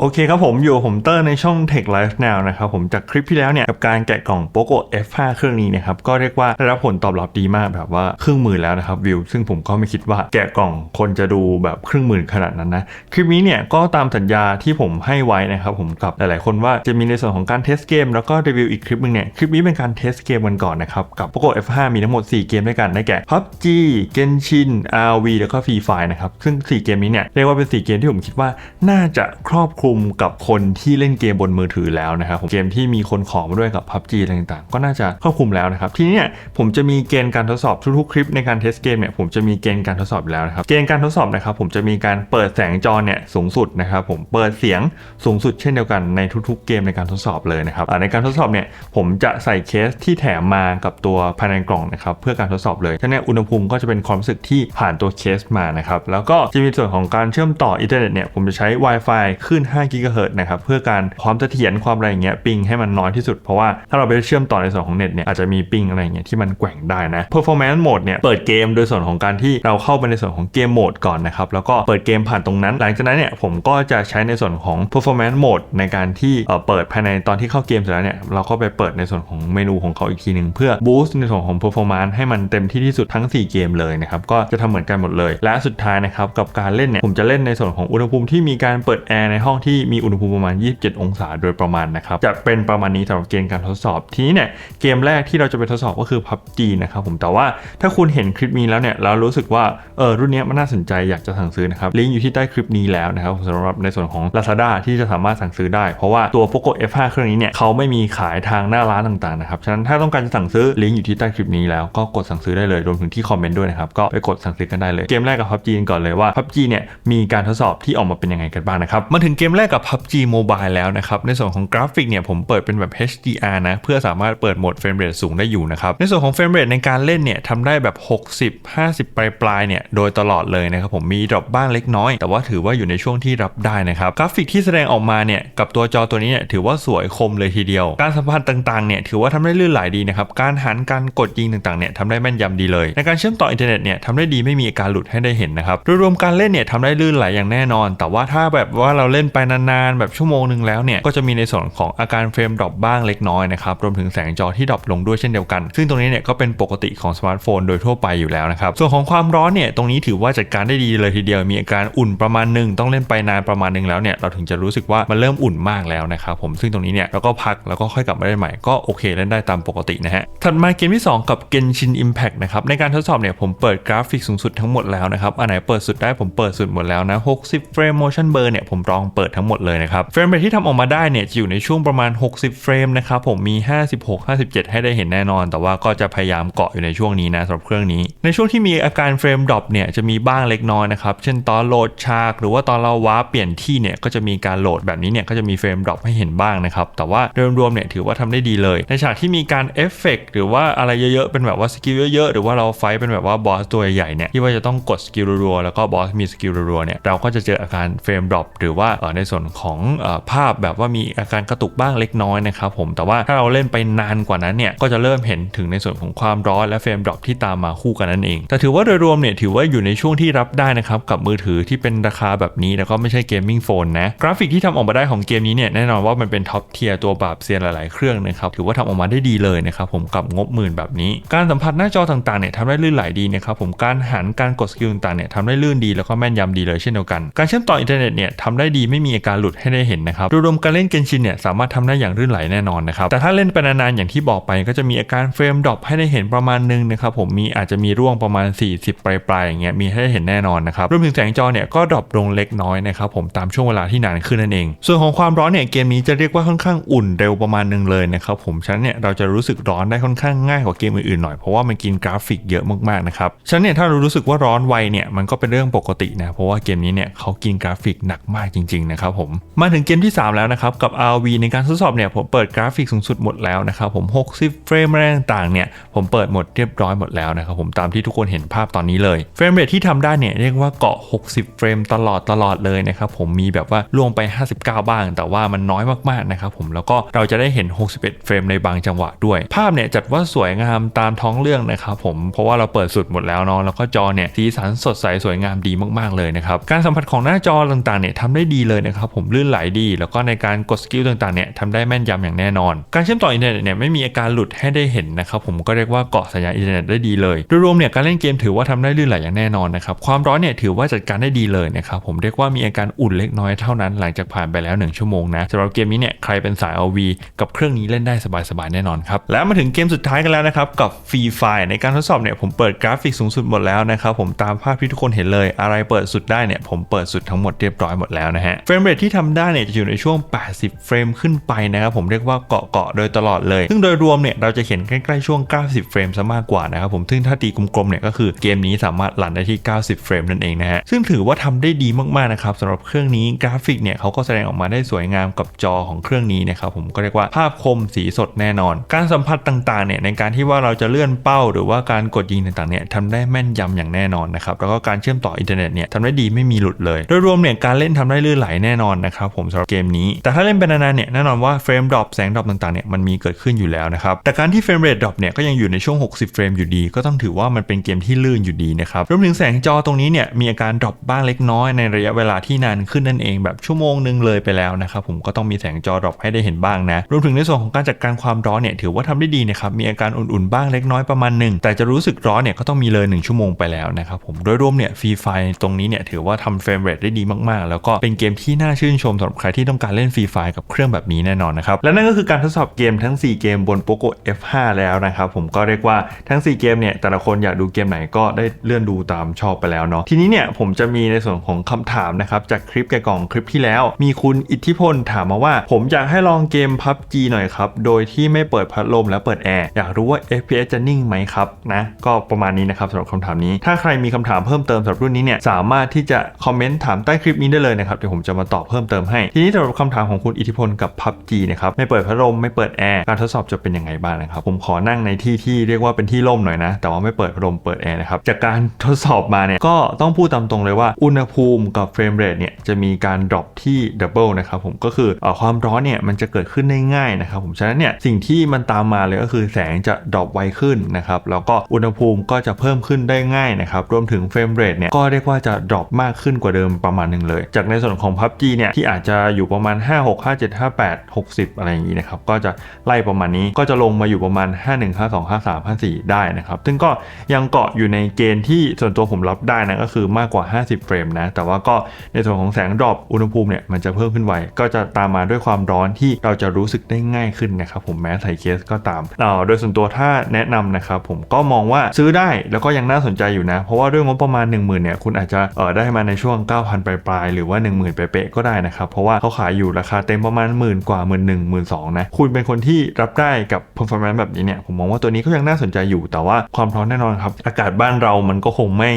โอเคครับผมอยู่ผมเตอร์ในช่อง Tech Life Now นะครับผมจากคลิปที่แล้วเนี่ย กับการแกะกล่อง POCO F5 เครื่องนี้นะครับ ก็เรียกว่าได้รับผลตอบรับดีมากแบบว่าครึ่งหมื่นแล้วนะครับวิว ซึ่งผมก็ไม่คิดว่าแกะกล่องคนจะดูแบบครึ่งหมื่นขนาดนั้นนะ คลิปนี้เนี่ย ก็ตามสัญญาที่ผมให้ไว้นะครับผมกับหลายๆคนว่าจะมีในส่วนของการเทสเกมแล้วก็รีวิวอีกคลิปหนึงเนี่ยคลิปนี้เป็นการเทสเกมกันก่อนนะครับกับ POCO F5 มีทั้งหมด 4 เกมด้วยกันได้แก่ PUBG Genshin RV แล้วก็ Free Fire นะครับซึ่ง 4 เกมนี้เนี่ยเรียกว่าเป็น 4 เกมที่ผมคิดว่าน่าจะครอบคลุุมกับคนที่เล่นเกมบนมือถือแล้วนะครับผมเกมที่มีคนขอมาด้วยกับ PUBG อะไรต่างๆ ก็น่าจะครอบคลุมแล้วนะครับ ทีนี้เนี่ยผมจะมีเกณฑ์การทดสอบทุกๆคลิปในการเทสเกมเนี่ยผมจะมีเกณฑ์การทดสอบแล้วนะครับ เกณฑ์การทดสอบนะครับผมจะมีการเปิดแสงจอเนี่ยสูงสุดนะครับผมเปิดเสียงสูงสุดเช่นเดียวกันในทุกๆเกมในการทดสอบเลยนะครับในการทดสอบเนี่ยผมจะใส่เคสที่แถมมากับตัวภายในกล่องนะครับเพื่อการทดสอบเลยฉะนั้นอุณหภูมิก็จะเป็นความรู้สึกที่ผ่านตัวเคสมานะครับแล้วก็จะมีส่วนของการเชื่อมต่ออินเทอร์เน็ตเนี่ยผมจะใช้ Wi-Fi ขึ้น5 GHz นะครับเพื่อการความเสถียรความอะไรอย่างเงี้ยปิงให้มันน้อยที่สุดเพราะว่าถ้าเราไปเชื่อมต่อในส่วนของเน็ตเนี่ยอาจจะมีปิงอะไรอย่างเงี้ยที่มันแกว่งได้นะ performance mode เนี่ยเปิดเกมโดยส่วนของการที่เราเข้าไปในส่วนของเกมโหมดก่อนนะครับแล้วก็เปิดเกมผ่านตรงนั้น หลังจากนั้นเนี่ยผมก็จะใช้ในส่วนของ performance mode ในการที่เปิดภายในตอนที่เข้าเกมเสร็จแล้วเนี่ยเราก็ไปเปิดในส่วนของเมนูของเขาอีกทีหนึ่งเพื่อ boost ในส่วนของ performance ให้มันเต็มที่ที่สุดทั้ง 4 เกมเลยนะครับก็จะทำเหมือนกันหมดเลย และสุดท้ายนะครับกับการเล่นเนี่ยผมจะเล่นในส่วนของอุณหภูมิที่มีการเปิดแอร์ในห้องที่มีอุณหภูมิประมาณ 27 องศาโดยประมาณนะครับ จะเป็นประมาณนี้สำหรับเกณฑ์การทดสอบ ทีนี้เนี่ยเกมแรกที่เราจะไปทดสอบก็คือ PUBG นะครับผม แต่ว่าถ้าคุณเห็นคลิปนี้แล้วเนี่ยเรารู้สึกว่าเออรุ่นนี้มันน่าสนใจอยากจะสั่งซื้อนะครับลิงก์อยู่ที่ใต้คลิปนี้แล้วนะครับสำหรับในส่วนของ Lazada ที่จะสามารถสั่งซื้อได้ เพราะว่าตัว POCO F5 เครื่องนี้เนี่ยเขาไม่มีขายทางหน้าร้านต่างๆนะครับฉะนั้นถ้าต้องการจะสั่งซื้อลิงก์อยู่ที่ใต้คลิปนี้แล้วก็กดสั่งซื้อได้เลยรวมถึงที่คอมเมนต์ด้วยนะครับก็ไปกดสั่งซื้อกันได้เลยเกมแรกกับ PUBG ก่อนเลยว่า PUBG เนี่ยมีการทดสอบที่ออกมาเป็นยังไงกันบ้างนะครับมาถึงเกมแรกกับ PUBG Mobile แล้วนะครับ ในส่วนของกราฟิกเนี่ยผมเปิดเป็นแบบ HDR นะ เพื่อสามารถเปิดโหมดเฟรมเรทสูงได้อยู่นะครับ ในส่วนของเฟรมเรทในการเล่นเนี่ยทำได้แบบ 60 50 ปลายปลายๆเนี่ยโดยตลอดเลยนะครับผมมีดรอปบ้างเล็กน้อย แต่ว่าถือว่าอยู่ในช่วงที่รับได้นะครับ กราฟิกที่แสดงออกมาเนี่ยกับตัวจอตัวนี้เนี่ยถือว่าสวยคมเลยทีเดียว การสัมพันธ์ต่างๆเนี่ยถือว่าทำได้ลื่นไหลดีนะครับการหันการกดยิงต่างๆเนี่ยทำได้แม่นยำดีเลย ในการเชื่อมต่ออินเทอร์เน็ตเนี่ยทำได้ดีไม่มีอาการหลุดให้ได้เห็นนะครับโดยรวมการเล่นเนี่ยทำได้ลื่นไหลอย่างแน่นอน แต่ว่าถ้าแบบว่าเราเล่นไปนานๆ แบบชั่วโมงหนึ่งแล้วเนี่ยก็จะมีในส่วนของอาการเฟรมดรอปบ้างเล็กน้อยนะครับรวมถึงแสงจอที่ดรอปลงด้วยเช่นเดียวกัน ซึ่งตรงนี้เนี่ยก็เป็นปกติของสมาร์ทโฟนโดยทั่วไปอยู่แล้วนะครับส่วนของความร้อนเนี่ยตรงนี้ถือว่าจัดการได้ดีเลยทีเดียวมีอาการอุ่นประมาณหนึ่งต้องเล่นไปนานประมาณหนึ่งแล้วเนี่ยเราถึงจะรู้สึกว่ามันเริ่มอุ่นมากแล้วนะครับผมซึ่งตรงนี้เนี่ยเราก็พักแล้วก็ค่อยกลับมาเล่นใหม่ก็โอเคเล่นได้ตามปกตินะฮะถัดมาเกมที่ 2 กับ Genshin Impact นะครับในการทดสอบเนี่ยผมเปิดกราฟิกสูงสุดทั้งหมดแล้วนะครับอันไหนเปิดสุดได้ผมเปิดสุดหมดแล้วนะ60เฟรม motion blur เนี่ยผมลองเปิดทั้งหมดเลยนะครับเฟรมเรทที่ทำออกมาได้เนี่ยจะอยู่ในช่วงประมาณ 60 เฟรมนะครับผมมี 56 57 ให้ได้เห็นแน่นอน แต่ว่าก็จะพยายามเกาะอยู่ในช่วงนี้นะสำหรับเครื่องนี้ ในช่วงที่มีอาการเฟรมดรอปเนี่ยจะมีบ้างเล็กน้อยนะครับเช่นตอนโหลดฉาก หรือว่าตอนเราว้าเปลี่ยนที่เนี่ยก็จะมีการโหลดแบบนี้เนี่ยก็จะมีเฟรมดรอปให้เห็นบ้างนะครับแต่ว่าโดยรวมเนี่ยถือว่าทำได้ดีเลย ในฉากที่มีการเอฟเฟกหรือว่าอะไรเยอะๆเป็นแบบว่าสกิลเยอะๆหรือว่าเราไฟท์เป็นแบบว่าบอสตัวใหญ่ๆเนี่ยที่ว่าจะต้องกดสกิลรัวๆแล้วก็บอสมีสกิลรัวๆเนี่ยเราก็จะเจออาการเฟรมดรอปหรือว่าในส่วนของอภาพแบบว่ามีอาการกระตุกบ้างเล็กน้อยนะครับผมแต่ว่าถ้าเราเล่นไปนานกว่านั้นเนี่ยก็จะเริ่มเห็นถึงในส่วนของความร้อนและเฟรมดรอปที่ตามมาคู่กันนั่นเอง แต่ถือว่าโดยรวมเนี่ยถือว่าอยู่ในช่วงที่รับได้นะครับกับมือถือที่เป็นราคาแบบนี้แล้วก็ไม่ใช่เกมมิ่งโฟนนะกราฟิกที่ทำออกมาได้ของเกมนี้เนี่ยแน่นอนว่ามันเป็นท็อปเทียร์ตัวปราบเซียนหลายๆเครื่องนะครับถือว่าทำออกมาได้ดีเลยนะครับผมกับงบหมื่นแบบนี้ การสัมผัสหน้าจอต่างๆเนี่ยทำได้ลื่นไหลดีนะครับผมการหันการกดสกิลต่างๆเนี่ยทำได้ลื่นดีแล้วก็แม่นยำดีเลยเช่นเดียวกัน การเชื่อมต่ออินเทอร์เน็ตเนี่ยทำได้ดีไม่มีอาการหลุดให้ได้เห็นนะครับโดยรวมการเล่นเกนชินเนี่ยสามารถทำได้อย่างลื่นไหลแน่นอนนะครับแต่ถ้าเล่นไปนานๆอย่างที่บอกไปก็จะมีอาการเฟรมดรอปให้ได้เห็นประมาณนึงนะครับผมมีอาจจะมีร่วงประมาณ 40 ปลายๆอย่างเงี้ยมีให้ได้เห็นแน่นอนนะครับรวมถึงแสงจอเนี่ยก็ดรอปลงเล็กน้อยนะครับผมตามช่วงเวลาที่นานขึ้นนั่นเอง ส่วนของความร้อนเนี่ยเกมนี้จะเรียกว่าค่อนข้างอุ่นเร็วประมาณนึงเลยนะครับผมฉะนั้นเนี่ยเราจะรู้สึกร้อนได้ค่อนข้างง่ายกว่าเกมอื่นๆหน่อยเพราะว่ามันกินกราฟิกเยอะมากๆนะครับฉะนั้นเนี่ยถ้าเรารู้สึกว่าร้อนไวเนี่ยมันก็เป็นเรื่องปกตินะเพราะว่าเกมนี้เนี่ยเขากินกราฟิกหนักมากจริงๆนะครับผมมาถึงเกมที่ 3 แล้วนะครับกับ RV ในการทดสอบเนี่ยผมเปิดกราฟิกสูงสุดหมดแล้วนะครับผม 60 เฟรมอะไรต่างๆเนี่ยผมเปิดหมดเรียบร้อยหมดแล้วนะครับผมตามที่ทุกคนเห็นภาพตอนนี้เลยเฟรมเรทที่ทำได้เนี่ยเรียกว่าเกาะ 60 เฟรมตลอดตลอดเลยนะครับผมมีแบบว่าล่วงไป 59 บ้าง แต่ว่ามันน้อยมากๆนะครับผมแล้วก็เราจะได้เห็น 61 เฟรมในบางจังหวะด้วย ภาพเนี่ยจัดว่าสวยงามตามท้องเรื่องนะครับผมเพราะว่าเราเปิดสุดหมดแล้วเนาะแล้วก็จอเนี่ยสีสันสดใสสวยงามดีมากๆเลยนะครับการสัมผัสของหน้าจอต่างๆเนี่ยทำได้ดีเลยนะครับผมลื่นไหลดี แล้วก็ในการกดสกิลต่างๆเนี่ยทำได้แม่นยำอย่างแน่นอน การเชื่อมต่ออินเทอร์เน็ตเนี่ยไม่มีอาการหลุดให้ได้เห็นนะครับผมก็เรียกว่าเกาะสัญญาณอินเทอร์เน็ตได้ดีเลยโดยรวมเนี่ยการเล่นเกมถือว่าทำได้ลื่นไหลอย่างแน่นอนนะครับความร้อนเนี่ยถือว่าจัดการได้ดีเลยนะครับผมเรียกว่ามีอาการอุ่นเล็กน้อยเท่านั้น หลังจากผ่านไปแล้ว 1 ชั่วโมงนะสำหรับเกมนี้เนี่ยใครเป็นสาย RV กับเครื่องนี้เล่นได้สบายๆแน่นอนครับแล้วมาถึงเกมสุดท้ายกันแล้วนะครับกับฟรีไฟในการทดสอบเนี่ยผมเปิดกราฟิกสูงสุดหมดแล้วนะครับผมตามภาพที่ทุกคนเห็นเลย อะไรเปิดสุดได้เนี่ยผมเปิดสุดทั้งหมดเรียบร้อยหมดแล้วนะฮะเฟรรมเรทที่ทำได้เนี่ยจะอยู่ในช่วง 80 เฟรมขึ้นไปนะครับผมเรียกว่าเกาะเกาะๆโดยตลอดเลย ซึ่งโดยรวมเนี่ยเราจะเห็นใกล้ๆช่วง 90 เฟรมซะมากกว่านะครับผมซึ่งถ้าตีกลมๆเนี่ยก็คือเกมนี้สามารถรันได้ที่ 90 เฟรมนั่นเองนะฮะซึ่งถือว่าทำได้ดีมากๆนะครับสำหรับเครื่องนี้กราฟิกเนี่ยเขาก็แสดงออกมาได้สวยงามกับจอของเครื่องนี้นะครับผมก็เรียกว่าภาพคมสีสดแน่นอน การสัมผัสต่างๆเนี่ยในการที่ว่าเราจะเลื่อนเป้า หรือว่าการกดยิงต่างๆเนี่ยทำได้แม่นยำอย่างแน่นอนนะครับแล้วก็การเชื่อมต่ออินเทอร์เน็ตเนี่ยทำได้ดีไม่มีหลุดเลย โดยรวมเนี่ยการเล่นทำได้ลื่นไหลแน่นอนนะครับผมสำหรับเกมนี้ แต่ถ้าเล่นเป็นนานๆเนี่ยแน่นอนว่าเฟรมดรอปแสงดรอปต่างๆเนี่ยมันมีเกิดขึ้นอยู่แล้วนะครับแต่การที่เฟรมเรทดรอปเนี่ยก็ยังอยู่ในช่วง 60 เฟรมอยู่ดี ก็ต้องถือว่ามันเป็นเกมที่ลื่นอยู่ดีนะครับรวมถึงแสงจอตรงนี้เนี่ยมีอาการดรอปบ้างเล็กน้อยในระยะเวลาที่นานขึ้นนั่นเองแบบชั่วโมงนึงเลยไปแล้วนะครับผมก็ต้องมีแสงจอดรอปให้ได้เห็นบ้างนะรวมถึงในส่วนของการจัดการความร้อนเนี่ยถือว่าทำได้ดีนะครับมีอาการอุ่นๆบ้างเล็กน้อยประมาณหนึ่งแต่จะรู้สึกร้อนเนี่ยก็ต้องมีเลย 1 ชั่วโมงไปแล้วนะครับผมโดยรวมเนี่ยฟรีไฟตรงนี้เนี่ยถือว่าทำเฟรมเรทได้ดีมากๆ แล้วก็เป็นเกมที่น่าชื่นชมสำหรับใครที่ต้องการเล่นฟรีไฟกับเครื่องแบบนี้แน่นอนนะครับ และนั่นก็คือการทดสอบเกมทั้ง 4 เกมบน Poco F5 แล้วนะครับผมก็เรียกว่าทั้ง 4 เกมเนี่ยแต่ละคนอยากดูเกมไหนก็ได้เลื่อนดูตามชอบไปแล้วเนาะทีนี้เนี่ยผมจะมีในส่วนของคำถามนะครับจากคลิปแกกล่องคลิปที่แล้ว มีคุณอิทธิพลถามมาว่า ผมอยากให้ลองเกม PUBG หน่อยครับโดยที่ไม่เปิดพัดลมและเปิดแอร์อยากรู้ว่า FPS จะนิ่งไหมครับนะก็ประมาณนี้นะครับสำหรับคำถามนี้ ถ้าใครมีคำถามเพิ่มเติมสำหรับรุ่นนี้เนี่ยสามารถที่จะคอมเมนต์ถามใต้คลิปนี้ได้เลยนะครับเดี๋ยวผมจะมาตอบเพิ่มเติมให้ ทีนี้สำหรับคำถามของคุณอิทธิพลกับ PUBG นะครับไม่เปิดพัดลมไม่เปิดแอร์การทดสอบจะเป็นยังไงบ้างนะครับผมขอนั่งในที่ที่เรียกว่าเป็นที่ร่มหน่อยนะ แต่ว่าไม่เปิดพัดลมเปิดแอร์นะครับจากการทดสอบมาเนี่ยก็ต้องพูดตามตรงเลยว่าอุณหภูมิกับเฟรมเรทเนี่ยจะมีการดรอปที่ดับเบิลนะครับผมก็คืออความร้อนเนี่ยมันจะเกิดขึ้นได้ง่ายนะครับผมฉะนั้นเนี่ยสิ่งที่มันตามมาเลยก็คือแสงจะดรอปไวขึ้นนะครับแล้วก็อุณหภูมิก็จะเพิ่มขึ้นได้ง่ายนะครับรวมถึงเฟรมเรทเนี่ยก็เรียกว่าจะดรอปมากขึ้นกว่าเดิมประมาณหนึ่งเลย จากในส่วนของ PUBG เนี่ยที่อาจจะอยู่ประมาณ 5 6 5 7 5 8 60 อะไรอย่างนี้นะครับก็จะไล่ประมาณนี้ก็จะลงมาอยู่ประมาณ 5 1 5 2 5 3 5 4 ได้นะครับซึ่งก็ยังเกาะอยู่ในเกณฑ์ที่ส่วนตัวผมรับได้นะก็คือมากกว่า 50 เฟรมนะแต่ว่าก็ในส่วนของแสงดรอปอุณหภูมิเนี่ยมันจะเพิ่มขึ้นไวก็จะตามมาด้วยความร้อนที่เราจะรู้สึกได้ง่ายขึ้นนะครับผมแม้ใส่เคสก็ตามเอ่อโดยส่วนตัวถ้าแนะนำนะครับผมก็มองว่าซื้อได้แล้วก็ยังน่าสนใจอยู่นะ เพราะว่าด้วยงบประมาณ 1 0,000เนี่ยคุณอาจจะเออได้มาในช่วง 9,000 ปลายๆหรือว่า 10,000 เป๊ะๆก็ได้นะครับ เพราะว่าเขาขายอยู่ราคาเต็มประมาณหมื่นกว่าหมื่นหนึ่งหมื่นสองนะคุณเป็นคนที่รับได้กับ performance แบบนี้เนี่ยผมมองว่าตัวนี้ก็ยังน่าสนใจอยู่ แต่ว่าความร้อนแน่นอนครับ อากาศบ้านเรามันก็คงไม่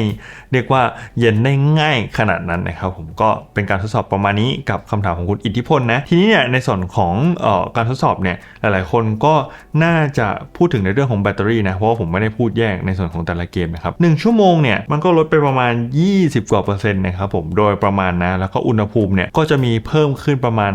เรียกว่าเย็นได้ง่ายขนาดนั้นนะครับผมก็เป็นการทดสอบประมาณนี้กับคำถามของคุณอิทธิพลนะทีนี้เนี่ยในส่วนของออการทดสอบเนี่ยหลายๆ คนก็น่าจะพูดถึงในเรื่องของแบตเตอรี่นะเพราะว่าผมไม่ได้พูดแยกในส่วนของแต่ละเกมนะครับหนึ่งชั่วโมงเนี่ยมันก็ลดไปประมาณ 20 กว่าเปอร์เซ็นต์นะครับผมโดยประมาณนะแล้วก็อุณหภูมิเนี่ยก็จะมีเพิ่มขึ้นประมาณ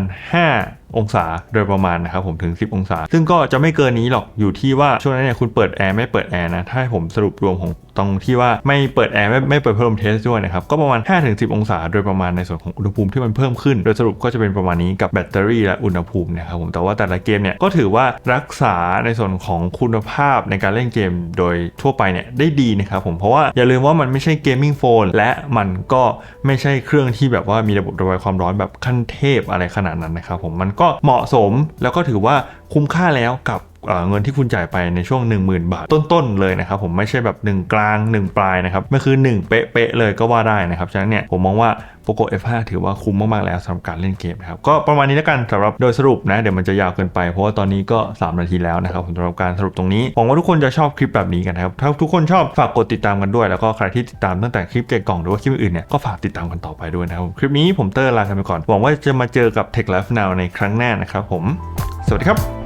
5 องศาโดยประมาณนะครับผมถึง 10 องศา ซึ่งก็จะไม่เกินนี้หรอกอยู่ที่ว่าช่วงนั้นเนี่ยคุณเปิดแอร์ไม่เปิดแอร์นะถ้าให้ผมสรุปรวมของ ตรงที่ว่าไม่เปิดแอร์ไม่ไม่เปิดพัดลมเทสด้วยนะครับก็ประมาณ 5-10 องศา โดยประมาณในส่วนของอุณหภูมิที่มันเพิ่มขึ้น โดยสรุปก็จะเป็นประมาณนี้กับแบตเตอรี่และอุณหภูมินะครับผมแต่ว่าแต่ละเกมเนี่ยก็ถือว่ารักษาในส่วนของคุณภาพในการเล่นเกมโดยทั่วไปเนี่ยได้ดีนะครับผมเพราะว่าอย่าลืมว่ามันไม่ใช่เกมมิ่งโฟนและมันก็ไม่ใช่เครื่องที่แบบว่ามีระบบระบายความร้อนแบบขั้นเทพอะไรขนาดนั้นนะครับผมมันก็เหมาะสมแล้วก็ถือว่าคุ้มค่าแล้วกับ เเงินที่คุณจ่ายไปในช่วง 10,000 บาท ต้นๆเลยนะครับผมไม่ใช่แบบ 1 กลาง 1 ปลายนะครับมันคือ 1 เป๊ะๆเลยก็ว่าได้นะครับฉะนั้นเนี่ยผมมองว่า Poco F5 ถือว่าคุ้มมากๆแล้วสำหรับการเล่นเกมนะครับก็ประมาณนี้แล้วกันสำหรับโดยสรุปนะเดี๋ยวมันจะยาวเกินไปเพราะว่าตอนนี้ก็ 3 นาทีแล้วนะครับผมสำหรับการสรุปตรงนี้หวังว่าทุกคนจะชอบคลิปแบบนี้กันนะครับถ้าทุกคนชอบฝากกดติดตามกันด้วย แล้วก็ใครที่ติดตามตั้งแต่คลิปเจกล่องหรือว่าคลิปอื่นเนี่ยก็ฝากติดตามกันต่อไปด้วยนะครับคลิปนี้ผมเตอร์ลากันไปก่อนหวังว่าจะมาเจอกับ Tech Life Now ในครั้งหน้านะครับผม สวัสดีครับ